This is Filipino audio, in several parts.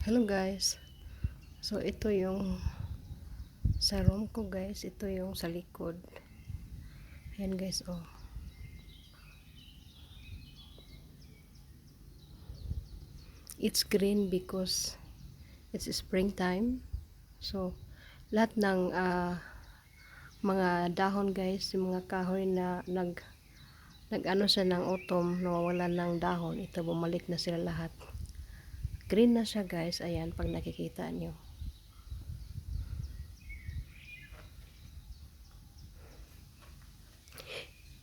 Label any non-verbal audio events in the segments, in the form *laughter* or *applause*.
Hello guys. So ito yung sa room ko guys. Ito yung sa likod. Ayan guys oh. It's green because it's springtime. So lahat ng ah, mga dahon guys, yung mga kahoy na nag nag-ano siya ng autumn, nawawalan ng dahon, ito bumalik na sila lahat. Green na siya guys, ayan, pag nakikita nyo.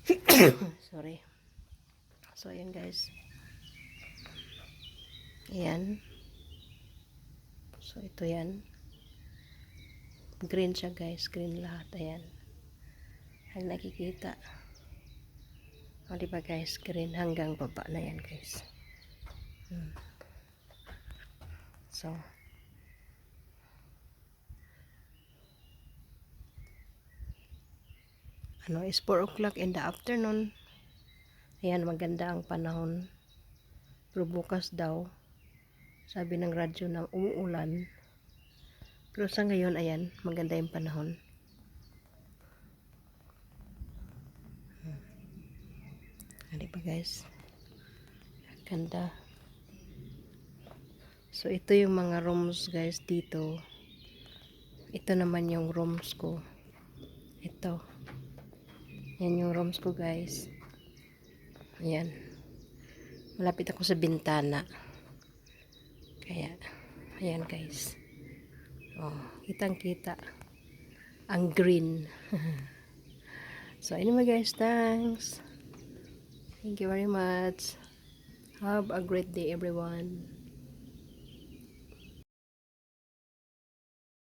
*coughs* Sorry. So, ayan guys. Ayan. So, ito yan. Green siya guys, green lahat, ayan. Ang nakikita. O, diba guys, green hanggang baba na yan guys. Hmm. So, ano, is 4 o'clock in the afternoon. Ayan, maganda ang panahon. Pero bukas daw, sabi ng radyo na umuulan. Pero sa ngayon, ayan, maganda yung panahon. Ano ba guys? Ganda. So, ito yung mga rooms guys dito. Ito naman yung rooms ko. Ito. Yan yung rooms ko guys. Ayan. Malapit ako sa bintana. Kaya, ayan guys. Oh, kitang kita. Ang green. *laughs* so, anyway guys, thanks. Thank you very much. Have a great day everyone.